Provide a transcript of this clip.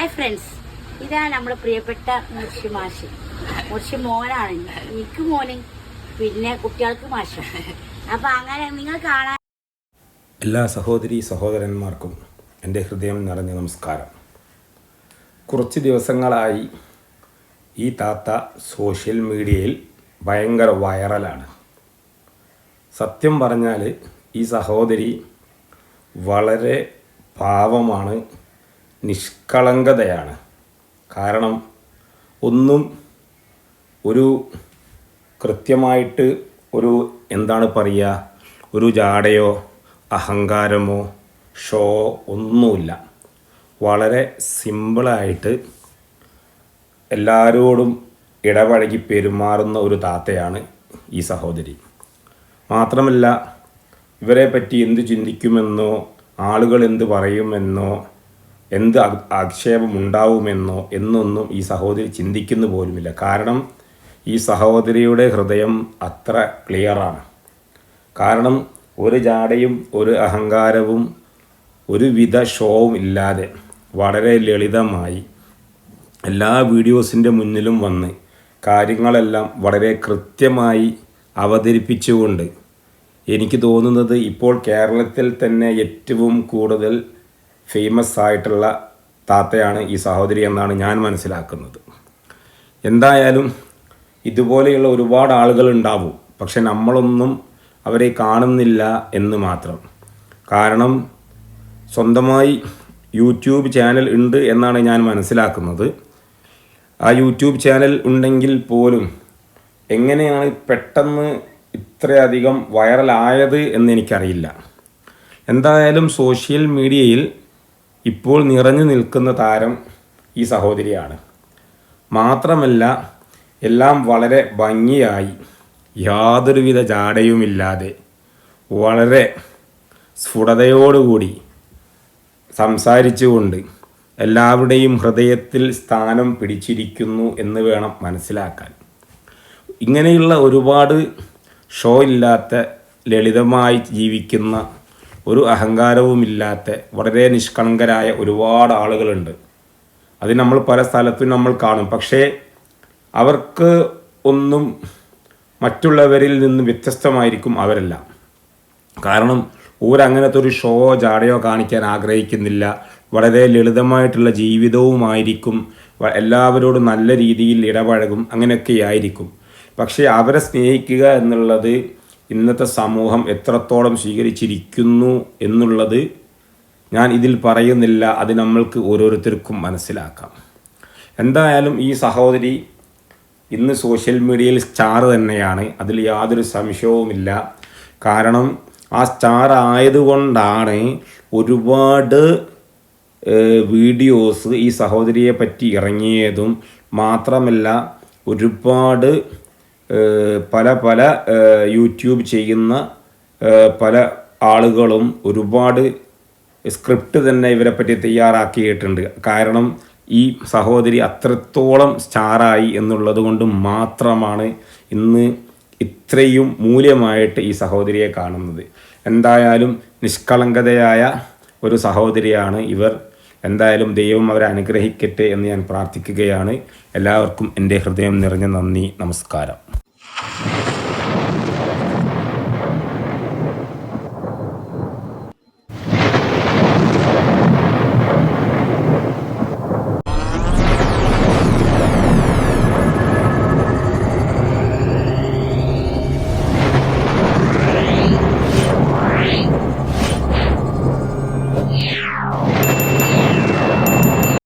Hi friends ഇതാ നമ്മുടെ പ്രിയപ്പെട്ട മുർഷി മാഷി. മുർഷി മോനാണ്. എനിക്ക് മോന് പിന്നെ കുട്ടികൾക്ക് മാഷ്. അപ്പൊ അങ്ങനെ നിങ്ങൾ കാണാൻ എല്ലാ സഹോദരി സഹോദരന്മാർക്കും എന്റെ ഹൃദയം നിറഞ്ഞ നമസ്കാരം. കുറച്ച് ദിവസങ്ങളായി ഈ താത്ത സോഷ്യൽ മീഡിയയിൽ ഭയങ്കര വൈറലാണ്. സത്യം പറഞ്ഞാൽ ഈ സഹോദരി വളരെ പാവമാണ്. നിഷ്കളങ്കതയാണ്. കാരണം ഒന്നും ഒരു കൃത്യമായിട്ട് ഒരു എന്താണ് പറയുക ഒരു ജാടയോ അഹങ്കാരമോ ഷോ ഒന്നുമില്ല. വളരെ സിമ്പിളായിട്ട് എല്ലാവരോടും ഇടപഴകി പെരുമാറുന്ന ഒരു താത്തയാണ് ഈ സഹോദരി. മാത്രമല്ല ഇവരെ പറ്റി എന്ത് ചിന്തിക്കുമെന്നോ ആളുകൾ എന്ത് പറയുമെന്നോ എന്ത് ആക്ഷേപമുണ്ടാവുമെന്നോ എന്നൊന്നും ഈ സഹോദരി ചിന്തിക്കുന്നു പോലുമില്ല. കാരണം ഈ സഹോദരിയുടെ ഹൃദയം അത്ര ക്ലിയറാണ്. കാരണം ഒരു ജാടയും ഒരു അഹങ്കാരവും ഒരുവിധ ഷോവും ഇല്ലാതെ വളരെ ലളിതമായി എല്ലാ വീഡിയോസിന്റെ മുന്നിലും വന്ന് കാര്യങ്ങളെല്ലാം വളരെ കൃത്യമായി അവതരിപ്പിച്ചുകൊണ്ട് എനിക്ക് തോന്നുന്നത് ഇപ്പോൾ കേരളത്തിൽ തന്നെ ഏറ്റവും കൂടുതൽ ഫേമസ് ആയിട്ടുള്ള താത്തയാണ് ഈ സഹോദരി എന്നാണ് ഞാൻ മനസ്സിലാക്കുന്നത്. എന്തായാലും ഇതുപോലെയുള്ള ഒരുപാട് ആളുകൾ ഉണ്ടാവും. പക്ഷെ നമ്മളൊന്നും അവരെ കാണുന്നില്ല എന്ന് മാത്രം. കാരണം സ്വന്തമായി യൂട്യൂബ് ചാനൽ ഉണ്ട് എന്നാണ് ഞാൻ മനസ്സിലാക്കുന്നത്. ആ യൂട്യൂബ് ചാനൽ ഉണ്ടെങ്കിൽ പോലും എങ്ങനെയാണ് പെട്ടെന്ന് ഇത്രയധികം വൈറലായത് എന്ന് എനിക്കറിയില്ല. എന്തായാലും സോഷ്യൽ മീഡിയയിൽ ഇപ്പോൾ നിറഞ്ഞു നിൽക്കുന്ന താരം ഈ സഹോദരിയാണ്. മാത്രമല്ല എല്ലാം വളരെ ഭംഗിയായി യാതൊരുവിധ ജാടയുമില്ലാതെ വളരെ സ്ഫുടതയോടുകൂടി സംസാരിച്ചുകൊണ്ട് എല്ലാവരുടെയും ഹൃദയത്തിൽ സ്ഥാനം പിടിച്ചിരിക്കുന്നു എന്ന് വേണം മനസ്സിലാക്കാൻ. ഇങ്ങനെയുള്ള ഒരുപാട് ഷോ ഇല്ലാത്ത ലളിതമായി ജീവിക്കുന്ന ഒരു അഹങ്കാരവുമില്ലാത്ത വളരെ നിഷ്കളങ്കരായ ഒരുപാട് ആളുകളുണ്ട്. അത് നമ്മൾ പല സ്ഥലത്തും നമ്മൾ കാണും. പക്ഷേ അവർക്ക് ഒന്നും മറ്റുള്ളവരിൽ നിന്ന് വ്യത്യസ്തമായിരിക്കും അവരല്ല. കാരണം ഊരങ്ങനത്തെ ഒരു ഷോ ജാടയോ കാണിക്കാൻ ആഗ്രഹിക്കുന്നില്ല. വളരെ ലളിതമായിട്ടുള്ള ജീവിതവുമായിരിക്കും. എല്ലാവരോടും നല്ല രീതിയിൽ ഇടപഴകും. അങ്ങനെയൊക്കെ ആയിരിക്കും പക്ഷേ അവരെ സ്നേഹിക്കുക എന്നുള്ളത് ഇന്നത്തെ സമൂഹം എത്രത്തോളം സ്വീകരിച്ചിരിക്കുന്നു എന്നുള്ളത് ഞാൻ ഇതിൽ പറയുന്നില്ല. അത് നമ്മൾക്ക് ഓരോരുത്തർക്കും മനസ്സിലാക്കാം. എന്തായാലും ഈ സഹോദരി ഇന്ന് സോഷ്യൽ മീഡിയയിൽ സ്റ്റാർ തന്നെയാണ്. അതിൽ യാതൊരു സംശയവുമില്ല. കാരണം ആ സ്റ്റാർ ആയതുകൊണ്ടാണ് ഒരുപാട് വീഡിയോസ് ഈ സഹോദരിയെ പറ്റി ഇറങ്ങിയതും മാത്രമല്ല ഒരുപാട് പല പല യൂട്യൂബ് ചെയ്യുന്ന പല ആളുകളും ഒരുപാട് സ്ക്രിപ്റ്റ് തന്നെ ഇവരെ പറ്റി തയ്യാറാക്കിയിട്ടുണ്ട്. കാരണം ഈ സഹോദരി അത്രത്തോളം സ്റ്റാറായി എന്നുള്ളത് കൊണ്ട് മാത്രമാണ് ഇന്ന് ഇത്രയും മൂല്യമായിട്ട് ഈ സഹോദരിയെ കാണുന്നത്. എന്തായാലും നിഷ്കളങ്കതയായ ഒരു സഹോദരിയാണ് ഇവർ. എന്തായാലും ദൈവം അവരെ അനുഗ്രഹിക്കട്ടെ എന്ന് ഞാൻ പ്രാർത്ഥിക്കുകയാണ്. എല്ലാവർക്കും എന്റെ ഹൃദയം നിറഞ്ഞ നന്ദി നമസ്കാരം. you